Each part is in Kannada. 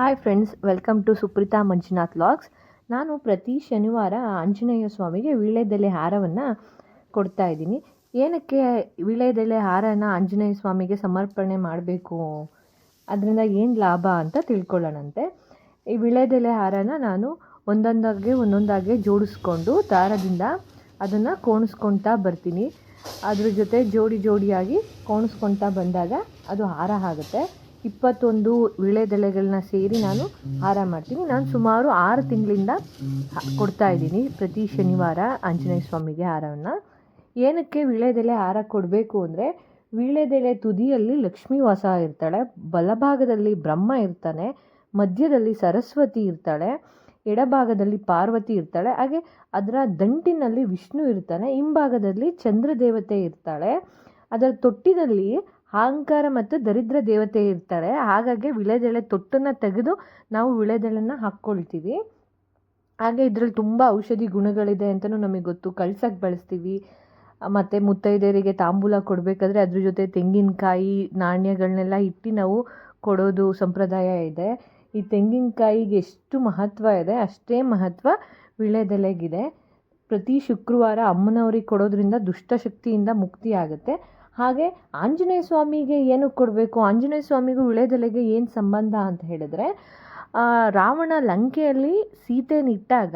Hi friends welcome to Supritha Manjunath logs ನಾನು ಪ್ರತಿ ಶನಿವಾರ ಆಂಜನೇಯ ಸ್ವಾಮಿಗೆ ವೀಳ್ಯದೆಲೆ ಹಾರವನ್ನು ಕೊಡ್ತಾ ಇದ್ದೀನಿ. ಏನಕ್ಕೆ ವೀಳ್ಯದೆಲೆ ಹಾರನ ಆಂಜನೇಯ ಸ್ವಾಮಿಗೆ ಸಮರ್ಪಣೆ ಮಾಡಬೇಕು? ಅದರಿಂದ ಏನು ಲಾಭ ಅಂತ ತಿಳ್ಕೊಳ್ಳೋಣಂತೆ. ಈ ವೀಳ್ಯದೆಲೆ ಹಾರನ ನಾನು ಒಂದೊಂದಾಗೆ ಒಂದೊಂದಾಗೆ ಜೋಡಿಸ್ಕೊಂಡು ದಾರದಿಂದ ಅದನ್ನು ಕೋಣಿಸ್ಕೊಳ್ತಾ ಬರ್ತೀನಿ. ಅದ್ರ ಜೊತೆ ಜೋಡಿ ಜೋಡಿಯಾಗಿ ಕೋಣಿಸ್ಕೊಳ್ತಾ ಬಂದಾಗ ಅದು ಹಾರ ಆಗುತ್ತೆ. ಇಪ್ಪತ್ತೊಂದು ವೀಳ್ಯದೆಲೆಗಳನ್ನ ಸೇರಿ ನಾನು ಹಾರ ಮಾಡ್ತೀನಿ. ನಾನು ಸುಮಾರು ಆರು ತಿಂಗಳಿಂದ ಕೊಡ್ತಾ ಇದ್ದೀನಿ ಪ್ರತಿ ಶನಿವಾರ ಆಂಜನೇಯ ಸ್ವಾಮಿಗೆ ಹಾರವನ್ನು ಏನಕ್ಕೆ ವೀಳ್ಯದೆಲೆ ಹಾರ ಕೊಡಬೇಕು ಅಂದರೆ ವೀಳ್ಯದೆಲೆ ತುದಿಯಲ್ಲಿ ಲಕ್ಷ್ಮೀ ವಾಸ ಇರ್ತಾಳೆ, ಬಲಭಾಗದಲ್ಲಿ ಬ್ರಹ್ಮ ಇರ್ತಾನೆ, ಮಧ್ಯದಲ್ಲಿ ಸರಸ್ವತಿ ಇರ್ತಾಳೆ, ಎಡಭಾಗದಲ್ಲಿ ಪಾರ್ವತಿ ಇರ್ತಾಳೆ, ಹಾಗೆ ಅದರ ದಂಟಿನಲ್ಲಿ ವಿಷ್ಣು ಇರ್ತಾನೆ, ಹಿಂಭಾಗದಲ್ಲಿ ಚಂದ್ರ ದೇವತೆ ಇರ್ತಾಳೆ. ಅದರ ತೊಟ್ಟಿನಲ್ಲಿ ಅಹಂಕಾರ ಮತ್ತು ದರಿದ್ರ ದೇವತೆ ಇರ್ತಾರೆ. ಹಾಗಾಗಿ ವಿಳೆದೆಲೆ ತೊಟ್ಟನ್ನು ತೆಗೆದು ನಾವು ವಿಳೆದೆಲೆನ ಹಾಕ್ಕೊಳ್ತೀವಿ. ಹಾಗೆ ಇದರಲ್ಲಿ ತುಂಬ ಔಷಧಿ ಗುಣಗಳಿದೆ ಅಂತಲೂ ನಮಗೆ ಗೊತ್ತು. ಕಳ್ಸಕ್ಕೆ ಬಳಸ್ತೀವಿ. ಮತ್ತು ಮುತ್ತೈದೆಯರಿಗೆ ತಾಂಬೂಲ ಕೊಡಬೇಕಾದ್ರೆ ಅದ್ರ ಜೊತೆ ತೆಂಗಿನಕಾಯಿ ನಾಣ್ಯಗಳನ್ನೆಲ್ಲ ಇಟ್ಟು ನಾವು ಕೊಡೋದು ಸಂಪ್ರದಾಯ ಇದೆ. ಈ ತೆಂಗಿನಕಾಯಿಗೆ ಎಷ್ಟು ಮಹತ್ವ ಇದೆ, ಅಷ್ಟೇ ಮಹತ್ವ ವಿಳೆದೆಲೆಗಿದೆ ಪ್ರತಿ ಶುಕ್ರವಾರ ಅಮ್ಮನವ್ರಿಗೆ ಕೊಡೋದ್ರಿಂದ ದುಷ್ಟಶಕ್ತಿಯಿಂದ ಮುಕ್ತಿ ಆಗುತ್ತೆ ಹಾಗೆ ಆಂಜನೇಯ ಸ್ವಾಮಿಗೆ ಏನಕ್ಕೆ ಕೊಡಬೇಕು? ಆಂಜನೇಯ ಸ್ವಾಮಿಗೂ ವಿಳೆದೆಲೆಗೆ ಏನು ಸಂಬಂಧ ಅಂತ ಹೇಳಿದ್ರೆ ರಾವಣ ಲಂಕೆಯಲ್ಲಿ ಸೀತೆನಿಟ್ಟಾಗ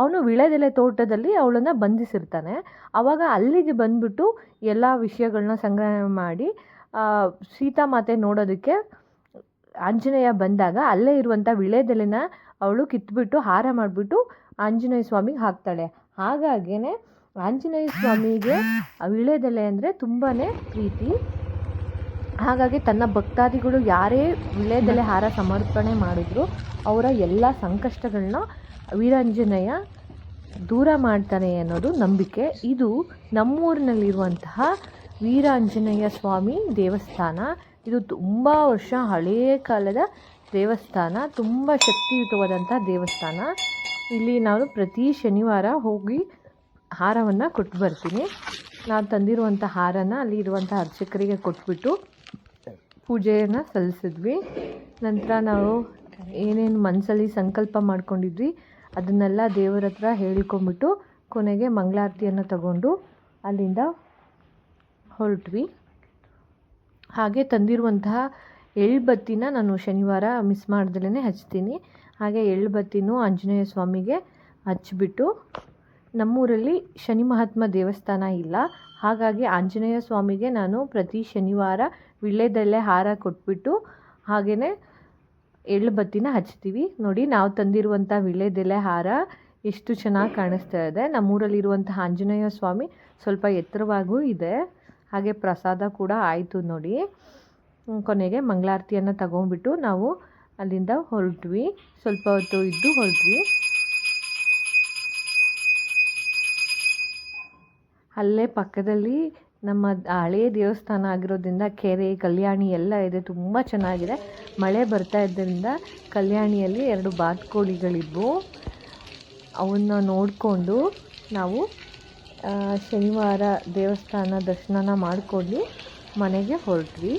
ಅವನು ವಿಳೆದೆಲೆ ತೋಟದಲ್ಲಿ ಅವಳನ್ನು ಬಂಧಿಸಿರ್ತಾನೆ. ಆವಾಗ ಅಲ್ಲಿಗೆ ಬಂದ್ಬಿಟ್ಟು ಎಲ್ಲ ವಿಷಯಗಳನ್ನ ಸಂಗ್ರಹಣೆ ಮಾಡಿ ಸೀತಾಮಾತೆ ನೋಡೋದಕ್ಕೆ ಆಂಜನೇಯ ಬಂದಾಗ ಅಲ್ಲೇ ಇರುವಂಥ ವಿಳೆದೆಲೆನ ಅವಳು ಕಿತ್ಬಿಟ್ಟು ಹಾರ ಮಾಡಿಬಿಟ್ಟು ಆಂಜನೇಯ ಸ್ವಾಮಿಗೆ ಹಾಕ್ತಾಳೆ. ಹಾಗಾಗೇ ಆಂಜನೇಯ ಸ್ವಾಮಿಗೆ ವಿಳೆದೆಲೆ ಅಂದರೆ ತುಂಬಾ ಪ್ರೀತಿ. ಹಾಗಾಗಿ ತನ್ನ ಭಕ್ತಾದಿಗಳು ಯಾರೇ ವಿಳೆದೆಲೆ ಹಾರ ಸಮರ್ಪಣೆ ಮಾಡಿದ್ರು ಅವರ ಎಲ್ಲ ಸಂಕಷ್ಟಗಳನ್ನ ವೀರಾಂಜನೇಯ ದೂರ ಮಾಡ್ತಾನೆ ಅನ್ನೋದು ನಂಬಿಕೆ. ಇದು ನಮ್ಮೂರಿನಲ್ಲಿರುವಂತಹ ವೀರಾಂಜನೇಯ ಸ್ವಾಮಿ ದೇವಸ್ಥಾನ. ಇದು ತುಂಬ ವರ್ಷ ಹಳೆಯ ಕಾಲದ ದೇವಸ್ಥಾನ, ತುಂಬ ಶಕ್ತಿಯುತವಾದಂಥ ದೇವಸ್ಥಾನ. ಇಲ್ಲಿ ನಾನು ಪ್ರತಿ ಶನಿವಾರ ಹೋಗಿ ಹಾರವನ್ನು ಕೊಟ್ಟು ಬರ್ತೀನಿ. ನಾನು ತಂದಿರುವಂಥ ಹಾರನ ಅಲ್ಲಿ ಇರುವಂಥ ಅರ್ಚಕರಿಗೆ ಕೊಟ್ಬಿಟ್ಟು ಪೂಜೆಯನ್ನು ಸಲ್ಲಿಸಿದ್ವಿ. ನಂತರ ನಾವು ಏನೇನು ಮನಸ್ಸಲ್ಲಿ ಸಂಕಲ್ಪ ಮಾಡ್ಕೊಂಡಿದ್ವಿ, ಅದನ್ನೆಲ್ಲ ದೇವರ ಹತ್ರ ಹೇಳ್ಕೊಂಬಿಟ್ಟು ಕೊನೆಗೆ ಮಂಗಳಾರತಿಯನ್ನು ತಗೊಂಡು ಅಲ್ಲಿಂದ ಹೊರಟ್ವಿ. ಹಾಗೆ ತಂದಿರುವಂತಹ ಎಳ್ಬತ್ತಿನ ನಾನು ಶನಿವಾರ ಮಿಸ್ ಮಾಡ್ದಲೇ ಹಚ್ತೀನಿ. ಹಾಗೆ ಎಳ್ಬತ್ತಿನೂ ಆಂಜನೇಯ ಸ್ವಾಮಿಗೆ ಹಚ್ಚಿಬಿಟ್ಟು, ನಮ್ಮೂರಲ್ಲಿ ಶನಿ ಮಹಾತ್ಮ ದೇವಸ್ಥಾನ ಇಲ್ಲ. ಹಾಗಾಗಿ ಆಂಜನೇಯ ಸ್ವಾಮಿಗೆ ನಾನು ಪ್ರತಿ ಶನಿವಾರ ವೀಳ್ಯದೆಲೆ ಹಾರ ಕೊಟ್ಬಿಟ್ಟು ಹಾಗೆಯೇ ಎಳ್ಳು ಬತ್ತಿನ ಹಚ್ತೀವಿ. ನೋಡಿ, ನಾವು ತಂದಿರುವಂಥ ವೀಳ್ಯದೆಲೆ ಹಾರ ಎಷ್ಟು ಚೆನ್ನಾಗಿ ಕಾಣಿಸ್ತಾ ಇದೆ. ನಮ್ಮೂರಲ್ಲಿರುವಂತಹ ಆಂಜನೇಯ ಸ್ವಾಮಿ ಸ್ವಲ್ಪ ಎತ್ತರವಾಗೂ ಇದೆ. ಹಾಗೆ ಪ್ರಸಾದ ಕೂಡ ಆಯಿತು ನೋಡಿ. ಕೊನೆಗೆ ಮಂಗಳಾರತಿಯನ್ನು ತಗೊಂಡ್ಬಿಟ್ಟು ನಾವು ಅಲ್ಲಿಂದ ಹೊರಟ್ವಿ. ಸ್ವಲ್ಪ ಹೊತ್ತು ಇದ್ದು ಹೊರಟ್ವಿ. ಅಲ್ಲೇ ಪಕ್ಕದಲ್ಲಿ ನಮ್ಮ ಹಳೆಯ ದೇವಸ್ಥಾನ ಆಗಿರೋದ್ರಿಂದ ಕೆರೆ, ಕಲ್ಯಾಣಿ ಎಲ್ಲ ಇದೆ. ತುಂಬ ಚೆನ್ನಾಗಿದೆ. ಮಳೆ ಬರ್ತಾ ಇದ್ದರಿಂದ ಕಲ್ಯಾಣಿಯಲ್ಲಿ ಎರಡು ಬಾತುಕೋಳಿಗಳಿದ್ವು. ಅವನ್ನ ನೋಡಿಕೊಂಡು ನಾವು ಶನಿವಾರ ದೇವಸ್ಥಾನ ದರ್ಶನ ಮಾಡಿಕೊಂಡು ಮನೆಗೆ ಹೊರಟ್ವಿ.